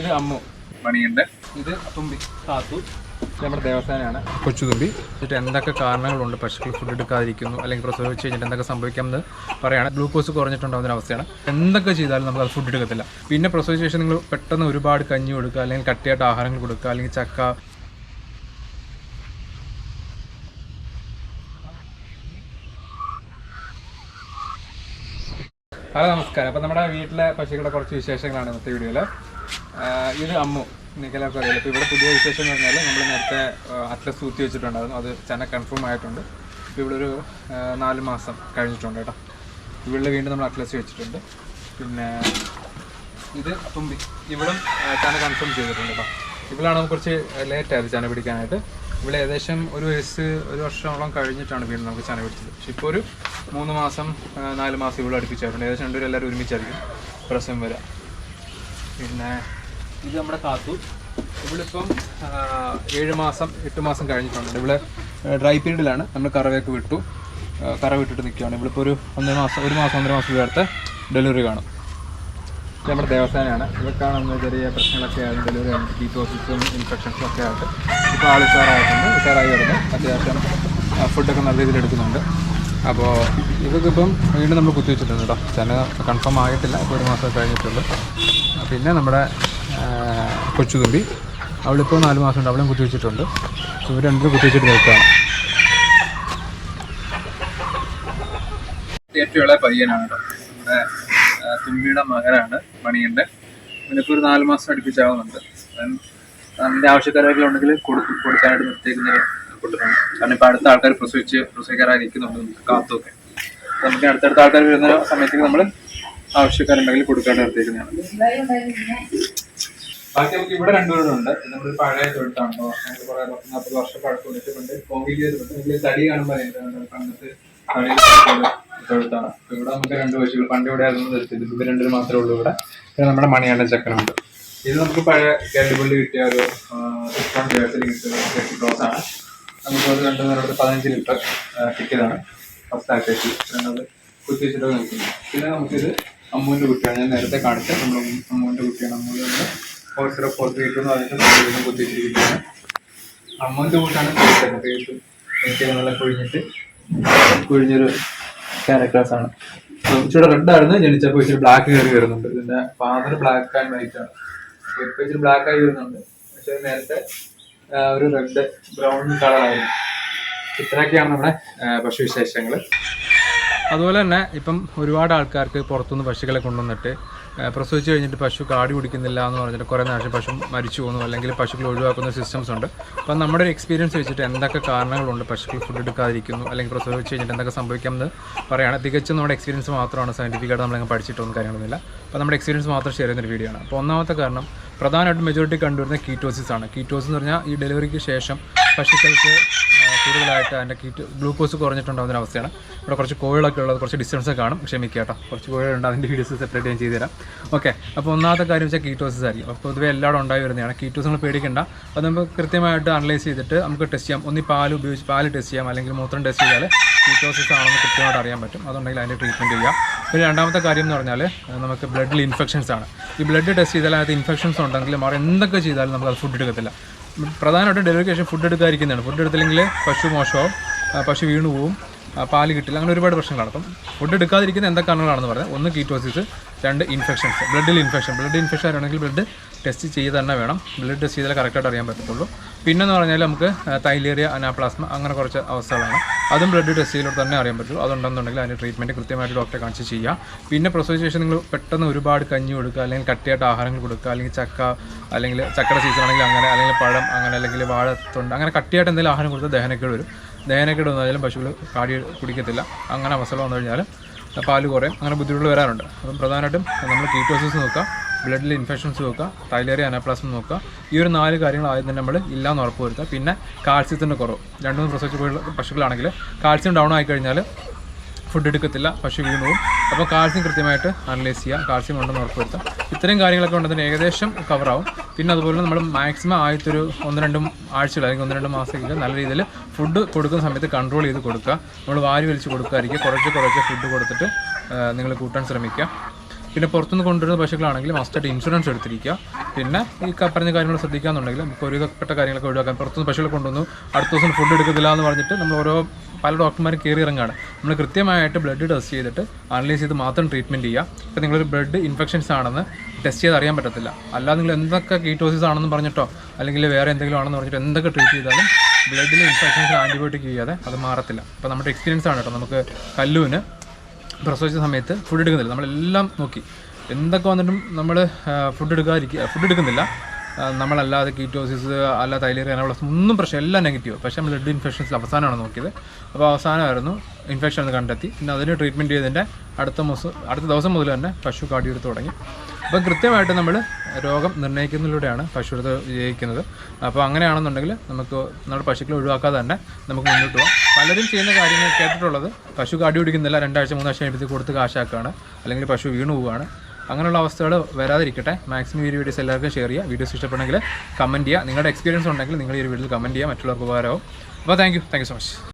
ഇത് അമ്മു. മണിയുണ്ട് ഇത് തുമ്പി താത്തു. നമ്മുടെ കൊച്ചു കൊച്ചുതുമ്പി എന്നിട്ട് എന്തൊക്കെ കാരണങ്ങളുണ്ട്? പശുക്കൾ ഫുഡ് എടുക്കാതിരിക്കുന്നു അല്ലെങ്കിൽ പ്രസവിച്ച് കഴിഞ്ഞിട്ട് എന്തൊക്കെ സംഭവിക്കാം സംഭവിക്കാമെന്ന് പറയുകയാണ് ഗ്ലൂക്കോസ് കുറഞ്ഞിട്ടുണ്ടാകുന്ന അവസ്ഥയാണ്. എന്തൊക്കെ ചെയ്താലും നമുക്ക് അത് ഫുഡ് എടുക്കത്തില്ല. പിന്നെ പ്രസവിച്ച ശേഷം നിങ്ങൾ പെട്ടെന്ന് ഒരുപാട് കഞ്ഞി കൊടുക്കുക അല്ലെങ്കിൽ കട്ടിയായിട്ട് ആഹാരങ്ങൾ കൊടുക്കുക അല്ലെങ്കിൽ ചക്ക. ഹലോ നമസ്കാരം. അപ്പം നമ്മുടെ വീട്ടിലെ പശുക്കളുടെ കുറച്ച് വിശേഷങ്ങളാണ് ഇന്നത്തെ വീഡിയോയിൽ ഇത് അമ്മു നിക്കലൊക്കെ അറിയില്ല ഇപ്പോൾ ഇവിടെ പുതിയ വിശേഷം എന്ന് പറഞ്ഞാൽ നമ്മൾ നേരത്തെ അറ്റ്ലസ് ഊത്തി വെച്ചിട്ടുണ്ടായിരുന്നു. അത് ചെന്ന കൺഫേം ആയിട്ടുണ്ട്. ഇപ്പോൾ ഇവിടെ ഒരു നാല് മാസം കഴിഞ്ഞിട്ടുണ്ട് കേട്ടോ. ഇവിടെ വീണ്ടും നമ്മൾ അറ്റ്ലസ് വെച്ചിട്ടുണ്ട്. പിന്നെ ഇത് തുമ്പി. ഇവിടും ചന കൺഫേം ചെയ്തിട്ടുണ്ട് കേട്ടോ. ഇവിടെയാണ് കുറച്ച് ലേറ്റായത് ചെന പിടിക്കാനായിട്ട്. ഇവിടെ ഏകദേശം ഒരു വയസ്സ് ഒരു വർഷമോളം കഴിഞ്ഞിട്ടാണ് വീണ്ടും നമുക്ക് ചന പിടിച്ചത്. പക്ഷെ ഇപ്പോൾ ഒരു മൂന്ന് മാസം നാല് മാസം ഇവിടെ അടുപ്പിച്ചായിട്ടുണ്ട്. ഏകദേശം രണ്ടുപേരും എല്ലാവരും ഒരുമിച്ചായിരിക്കും പ്രസവം വരിക പിന്നെ ഇത് നമ്മുടെ കാത്തു. ഇവിടിപ്പം ആ, ഏഴ് മാസം എട്ട് മാസം കഴിഞ്ഞിട്ടുണ്ട് ഇവിടെ. ഡ്രൈ പീരീഡിലാണ് നമ്മൾ കറവയൊക്കെ വിട്ടു. കറ വിട്ടിട്ട് നിൽക്കുകയാണ്. ഇവിളിപ്പോൾ ഒരു ഒന്നര മാസം ഒരു മാസം ഒന്നര മാസം അടുത്ത് ഡെലിവറി കാണും. നമ്മുടെ ദേവസ്ഥാനമാണ് ഇവർക്കാണെന്ന് ചെറിയ പ്രശ്നങ്ങളൊക്കെ ആയാലും ഡെലിവറി ആയിട്ട് ഡീറ്റോസിസും ഇൻഫെക്ഷൻസും ഒക്കെ ആയിട്ട്. ഇപ്പോൾ ആൾ ഉഷാറായിട്ടുണ്ട്. ഉഷാറായി വരുന്നു. അത്യാവശ്യം ഫുഡൊക്കെ നല്ല രീതിയിൽ എടുക്കുന്നുണ്ട്. അപ്പോൾ ഇവർക്കിപ്പം വീണ്ടും നമ്മൾ കുത്തിവെച്ചിട്ടുണ്ട് കേട്ടോ. ചെന കൺഫേം ആയിട്ടില്ല. ഇപ്പോൾ ഒരു മാസം കഴിഞ്ഞിട്ടുള്ളൂ. പിന്നെ നമ്മുടെ കൊച്ചുതുമ്പി. അവളിപ്പോൾ നാല് മാസം ഉണ്ട് അവളും കുത്തിവെച്ചിട്ടുണ്ട്. ഇവർ രണ്ടും കുത്തിവെച്ചിട്ട് നിൽക്കുകയാണ്. ഏറ്റവും ഇളയ പയ്യനാണ് നമ്മുടെ തുമ്പിയുടെ മകനാണ് മണിയന്റെ അവനിപ്പോൾ ഒരു നാല് മാസം അടുപ്പിച്ചാവുന്നുണ്ട്. അവൻ അതിന്റെ ആവശ്യക്കാരൊക്കെ ഉണ്ടെങ്കിൽ കൊടുക്കും കൊടുക്കാനായിട്ട് നിർത്തിയേക്കുന്ന കൊടുക്കണം കാരണം ഇപ്പോൾ അടുത്ത ആൾക്കാർ പ്രസവിച്ച് പ്രസവിക്കാറായിരിക്കുന്നുണ്ട് നമുക്ക് കാത്തൊക്കെ നമുക്ക് അടുത്തടുത്ത ആൾക്കാർ വരുന്ന സമയത്തേക്ക് നമ്മൾ ആവശ്യക്കാരുണ്ടെങ്കിൽ കൊടുക്കാനായിട്ട് നിർത്തിയേക്കുന്നതാണ്. ബാക്കി നമുക്ക് ഇവിടെ രണ്ടുപേരുണ്ട് നമ്മൾ പഴയ തൊഴുത്താണ് അങ്ങനെ കുറെ പത്ത് നാൽപ്പത് വർഷം പഴക്കം ചെയ്തിട്ടുണ്ട് ഇതിൽ തടി കാണുമ്പോൾ പണ്ടത്തെ തൊഴുത്താണ് ഇവിടെ നമുക്ക് രണ്ട് പശുകൾ പണ്ട് ഇവിടെ ആയിരുന്നു നിർത്തിയത് ഇത് രണ്ടു മാത്രമേ ഉള്ളൂ ഇവിടെ. പിന്നെ നമ്മുടെ മണിയാണ്ട ചക്കനുണ്ട്. ഇത് നമുക്ക് പഴയ കേട്ടുപള്ളി കിട്ടിയ ഒരു കിട്ടിയ ക്ലോസ് ആണ്. നമുക്ക് അത് രണ്ടു നേരം പതിനഞ്ച് ലിറ്റർ കിട്ടിയതാണ്. ഫസ്റ്റ് ആക്കേറ്റ് രണ്ടത് കുത്തിവെച്ചിട്ട് നിൽക്കുന്നത് പിന്നെ നമുക്കിത് അമ്മൂന്റെ കുട്ടിയാണ്. ഞാൻ നേരത്തെ കാണിച്ചത് നമ്മൾ അമ്മൂന്റെ കുട്ടിയാണ് four zero four three two എന്ന് പറഞ്ഞിട്ട് കുത്തിവെച്ചിരിക്കുകയാണ്. അമ്മൂന്റെ കൂട്ടാണ് പേര് എനിക്ക് നല്ല കുഴിഞ്ഞിട്ട് കുഴിഞ്ഞൊരു ക്യാരക്ടേഴ്സ് ആണ്. ഇച്ചിരി റെഡ് ആയിരുന്നു ജനിച്ചപ്പോൾ ഇച്ചിരി ബ്ലാക്ക് കയറി വരുന്നുണ്ട്. ഇതിന്റെ ഫാദർ ബ്ലാക്ക് ആൻഡ് വൈറ്റ് ആണ്. ഇപ്പൊ ഇച്ചിരി ബ്ലാക്ക് ആയി വരുന്നുണ്ട്. പക്ഷെ നേരത്തെ ഒരു റെഡ് ബ്രൗൺ കളറായിരുന്നു ഇത്രയൊക്കെയാണ് നമ്മുടെ പശു പശുവിശേഷങ്ങൾ അതുപോലെ തന്നെ ഇപ്പം ഒരുപാട് ആൾക്കാർക്ക് പുറത്തുനിന്ന് പശുക്കളെ കൊണ്ടുവന്നിട്ട് പ്രസവിച്ച് കഴിഞ്ഞിട്ട് പശു കാടി കുടിക്കുന്നില്ല എന്ന് പറഞ്ഞിട്ട് കുറേ നാശം പശു മരിച്ചു പോകുന്നു അല്ലെങ്കിൽ പശുക്കൾ ഒഴിവാക്കുന്ന സിസ്റ്റംസ് ഉണ്ട്. അപ്പം നമ്മുടെ ഒരു എക്സ്പീരിയൻസ് വെച്ചിട്ട് എന്തൊക്കെ കാരണങ്ങളുണ്ട്? പശുക്കൾ ഫുഡ് എടുക്കാതിരിക്കുന്നു. അല്ലെങ്കിൽ പ്രസവിച്ച് കഴിഞ്ഞിട്ട് എന്തൊക്കെ സംഭവിക്കാമെന്ന് പറയുകയാണ്. തികച്ചും നമ്മുടെ എക്സ്പീരിയൻസ് മാത്രമാണ്. സയന്റിഫിക്കായിട്ട് നമ്മളങ്ങനെ പഠിച്ചിട്ടൊന്നും കാര്യങ്ങളൊന്നുമില്ല. അപ്പോൾ നമ്മുടെ എക്സ്പീരിയൻസ് മാത്രം ഷെയർ ചെയ്യുന്ന ഒരു വീഡിയോ ആണ്. അപ്പോൾ ഒന്നാമത്തെ കാരണം പ്രധാനമായിട്ടും മെജോറിറ്റി കണ്ടുവരുന്ന കീറ്റോസിസ് ആണ്. കീറ്റോസ് എന്ന് പറഞ്ഞാൽ ഈ ഡെലിവറിക്ക് ശേഷം പശുക്കൾക്ക് കൂടുതലായിട്ട് അതിന്റെ കീറ്റ് ഗ്ലൂക്കോസ് കുറഞ്ഞിട്ടുണ്ടാകുന്ന അവസ്ഥയാണ്. ഇവിടെ കുറച്ച് കോഴികളൊക്കെ ഉള്ളത് കുറച്ച് ഡിസ്റ്റൻസ് കാണും. ക്ഷമിക്കുക കേട്ടോ. കുറച്ച് കോഴികളുണ്ട് അതിന്റെ വീഡിയോസ് സെപ്പറേറ്റ് ഞാൻ ചെയ്തുതരാം. ഓക്കെ അപ്പോൾ ഒന്നാമത്തെ കാര്യം വെച്ചാൽ കീറ്റോസിസ് ആയിരിക്കും. അപ്പോൾ പൊതുവേ എല്ലാവരും ഉണ്ടായി വരുന്നതാണ്. കീറ്റോസ് നമ്മൾ പേടിക്കേണ്ട. അത് നമുക്ക് കൃത്യമായിട്ട് അനലൈസ് ചെയ്തിട്ട് നമുക്ക് ടെസ്റ്റ് ചെയ്യാം. ഒന്നി പാൽ ഉപയോഗിച്ച് പാൽ ടെസ്റ്റ് ചെയ്യാം അല്ലെങ്കിൽ മൂത്രം ടെസ്റ്റ് ചെയ്താൽ കീറ്റോസിസ് ആണെന്ന് കൃത്യമായിട്ട് അറിയാൻ പറ്റും. അതുണ്ടെങ്കിൽ അതിന്റെ ട്രീറ്റ്മെന്റ് ചെയ്യാം. പിന്നെ രണ്ടാമത്തെ കാര്യം എന്ന് പറഞ്ഞാൽ നമുക്ക് ബ്ലഡിൽ ഇൻഫെക്ഷൻസ് ആണ്. ഈ ബ്ലഡ് ടെസ്റ്റ് ചെയ്താൽ അതിനകത്ത് ഇൻഫെക്ഷൻസ് ഉണ്ടെങ്കിൽ മാറി എന്തൊക്കെ ചെയ്താലും നമുക്ക് അത് ഫുഡ് എടുക്കത്തില്ല. പ്രധാനമായിട്ടും ഡെലിവറിക്ക് ശേഷം ഫുഡ് എടുക്കാതിരിക്കുന്നതാണ്. ഫുഡ് എടുത്തില്ലെങ്കിൽ പശു മോശമാവും പശു വീണു പോവും പാൽ കിട്ടില്ല അങ്ങനെ ഒരുപാട് പ്രശ്നങ്ങളാണ്. അപ്പം ഫുഡ് എടുക്കാതിരിക്കുന്ന എന്തൊക്കെ കാരണങ്ങളാണെന്ന് പറഞ്ഞാൽ ഒന്ന് കീറ്റോസിസ് രണ്ട് ഇൻഫെക്ഷൻസ് ബ്ലഡിൽ ഇൻഫെക്ഷൻ ബ്ലഡ് ഇൻഫെക്ഷൻ ആണെങ്കിൽ ബ്ലഡ് ടെസ്റ്റ് ചെയ്ത് തന്നെ വേണം. ബ്ലഡ് ടെസ്റ്റ് ചെയ്താൽ കറക്റ്റായിട്ട് അറിയാൻ പറ്റത്തുള്ളൂ. പിന്നെന്ന് പറഞ്ഞാൽ നമുക്ക് തൈലേറിയ അനാപ്ലാസ്മ അങ്ങനെ കുറച്ച് അവസ്ഥകളാണ്. അതും ബ്ലഡ് ടെസ്റ്റ് ചെയ്തിലൂടെ തന്നെ അറിയാൻ പറ്റുള്ളൂ. അതുണ്ടെന്നുണ്ടെങ്കിൽ അതിന്റെ ട്രീറ്റ്മെന്റ് കൃത്യമായിട്ട് ഡോക്ടറെ കാണിച്ച് ചെയ്യുക പിന്നെ പ്രസവിച്ച ശേഷം നിങ്ങൾ പെട്ടെന്ന് ഒരുപാട് കഞ്ഞി കൊടുക്കുക അല്ലെങ്കിൽ കട്ടിയായിട്ട് ആഹാരങ്ങൾ കൊടുക്കുക അല്ലെങ്കിൽ ചക്ക അല്ലെങ്കിൽ ചക്കയുടെ സീസൺ ആണെങ്കിൽ അങ്ങനെ അല്ലെങ്കിൽ പഴം അങ്ങനെ അല്ലെങ്കിൽ വാഴത്തുണ്ട് അങ്ങനെ കട്ടിയായിട്ട് എന്തെങ്കിലും ആഹാരം കൊടുത്താൽ ദഹനക്കേട് വരും. ദഹനക്കേട് വന്നാലും പശുക്കൾ കാടി കുടിക്കത്തില്ല. അങ്ങനെ അവസരം വന്നു കഴിഞ്ഞാൽ പാൽ കുറയും. അങ്ങനെ ബുദ്ധിമുട്ടുകൾ വരാറുണ്ട്. അപ്പം പ്രധാനമായിട്ടും നമ്മൾ കീറ്റോസിസ് നോക്കുക ബ്ലഡിൽ ഇൻഫെക്ഷൻസ് നോക്കുക തൈലേറിയ അനാപ്ലാസം നോക്കുക. ഈ ഒരു നാല് കാര്യങ്ങൾ ആദ്യം തന്നെ നമ്മൾ ഇല്ലാന്ന് ഉറപ്പ് വരുത്തുക പിന്നെ കാൽസ്യത്തിന്റെ കുറവ്. രണ്ട് മൂന്ന് പ്രസവിച്ച പശുക്കളാണെങ്കിൽ കാൽസ്യം ഡൗൺ ആയി കഴിഞ്ഞാൽ ഫുഡ് എടുക്കത്തില്ല പശു വീണു പോകും അപ്പോൾ കാൽസ്യം കൃത്യമായിട്ട് അനലൈസ് ചെയ്യുക കാൽസ്യം ഉണ്ടെന്ന് ഉറപ്പ് വരുത്തുക ഇത്രയും കാര്യങ്ങളൊക്കെ ഉണ്ടെങ്കിൽ ഏകദേശം കവറാവും പിന്നെ അതുപോലെ നമ്മൾ മാക്സിമം ആദ്യത്തെ ഒരു ഒന്ന് രണ്ട് ആഴ്ചകൾ അല്ലെങ്കിൽ ഒന്ന് രണ്ട് മാസത്തേക്ക് നല്ല രീതിയിൽ ഫുഡ് കൊടുക്കുന്ന സമയത്ത് കൺട്രോൾ ചെയ്ത് കൊടുക്കുക. നമ്മൾ വാരി വലിച്ച് കൊടുക്കാതിരിക്കുക കുറച്ച് കുറച്ച് ഫുഡ് കൊടുത്തിട്ട് നിങ്ങൾ കൂട്ടാൻ ശ്രമിക്കുക. പിന്നെ പുറത്തുനിന്ന് കൊണ്ടുവരുന്ന പശുക്കളാണെങ്കിൽ മസ്റ്റായിട്ട് ഇൻഷുറൻസ് എടുത്തിരിക്കുക. പിന്നെ ഈ പറഞ്ഞ കാര്യങ്ങൾ ശ്രദ്ധിക്കാന്നുണ്ടെങ്കിൽ നമുക്ക് ഒരുവിധപ്പെട്ട കാര്യങ്ങളൊക്കെ ഒഴിവാക്കാം. പുറത്തുനിന്ന് പശുക്കളെ കൊണ്ടുവന്നു അടുത്ത ദിവസം ഫുഡ് എടുക്കത്തില്ല എന്ന് പറഞ്ഞിട്ട് നമ്മൾ ഓരോ പല ഡോക്ടർമാരും കയറി ഇറങ്ങുകയാണ്. നമ്മൾ കൃത്യമായിട്ട് ബ്ലഡ് ടെസ്റ്റ് ചെയ്തിട്ട് അനലൈസ് ചെയ്ത് മാത്രം ട്രീറ്റ്മെന്റ് ചെയ്യുക. ഇപ്പോൾ നിങ്ങളൊരു ബ്ലഡ് ഇൻഫെക്ഷൻസ് ആണെന്ന് ടെസ്റ്റ് ചെയ്ത് അറിയാൻ പറ്റത്തില്ല. അല്ലാതെ നിങ്ങൾ എന്തൊക്കെ കീറ്റോസിസ് ആണെന്ന് പറഞ്ഞിട്ടോ അല്ലെങ്കിൽ വേറെ എന്തെങ്കിലും ആണെന്ന് പറഞ്ഞിട്ട് എന്തൊക്കെ ട്രീറ്റ് ചെയ്താലും ബ്ലഡിൽ ഇൻഫെക്ഷൻസ് ആന്റിബയോട്ടിക് ചെയ്യാതെ അത് മാറത്തില്ല. അപ്പോൾ നമ്മുടെ എക്സ്പീരിയൻസ് ആണ് കേട്ടോ. നമുക്ക് കല്ലുവിന് പ്രസവിച്ച സമയത്ത് ഫുഡ് എടുക്കുന്നില്ല. നമ്മളെല്ലാം നോക്കി. എന്തൊക്കെ വന്നിട്ടും നമ്മൾ ഫുഡ് എടുക്കാതിരിക്കുക ഫുഡ് എടുക്കുന്നില്ല. നമ്മളല്ലാതെ കീറ്റോസിസ് അല്ല തൈലേറിയ അങ്ങനെയുള്ള ഒന്നും പ്രശ്നം എല്ലാം നെഗറ്റീവ് പക്ഷേ നമ്മൾ ബ്ലഡ് ഇൻഫെക്ഷൻസ് അവസാനമാണ് നോക്കിയത്. അപ്പോൾ അവസാനമായിരുന്നു ഇൻഫെക്ഷൻ എന്ന് കണ്ടെത്തി. പിന്നെ അതിന് ട്രീറ്റ്മെന്റ് ചെയ്തതിന്റെ അടുത്ത ദിവസം അടുത്ത ദിവസം മുതൽ തന്നെ പശു കാടിയെടുത്ത് തുടങ്ങി. അപ്പം കൃത്യമായിട്ട് നമ്മൾ രോഗം നിർണയിക്കുന്നതിലൂടെയാണ് പശുവിടുത്ത് വിജയിക്കുന്നത്. അപ്പോൾ അങ്ങനെയാണെന്നുണ്ടെങ്കിൽ നമുക്ക് നമ്മുടെ പശുക്കളെ ഒഴിവാക്കാതെ തന്നെ നമുക്ക് മുന്നോട്ട് പോകാം. പലരും ചെയ്യുന്ന കാര്യങ്ങൾ കേട്ടിട്ടുള്ളത് പശു കാടി പിടിക്കുന്നില്ല രണ്ടാഴ്ച മൂന്നാഴ്ച എഴുതി കൊടുത്ത് കാശാക്കുകയാണ് അല്ലെങ്കിൽ പശു വീണു പോവുകയാണ്. അങ്ങനെയുള്ള അവസ്ഥകൾ വരാതിരിക്കട്ടെ. മാക്സിമം ഈ വീഡിയോസ് എല്ലാവർക്കും ഷെയർ ചെയ്യുക. വീഡിയോസ് ഇഷ്ടപ്പെടുന്നെങ്കിൽ കമന്റ് ചെയ്യുക. നിങ്ങളുടെ എക്സ്പീരിയൻസ് ഉണ്ടെങ്കിൽ നിങ്ങൾ ഈ വീഡിയോയിൽ കമന്റ് ചെയ്യുക. മറ്റുള്ളവർക്ക് ഉപകാരമാവും. അപ്പോൾ thank you. Thank you so much.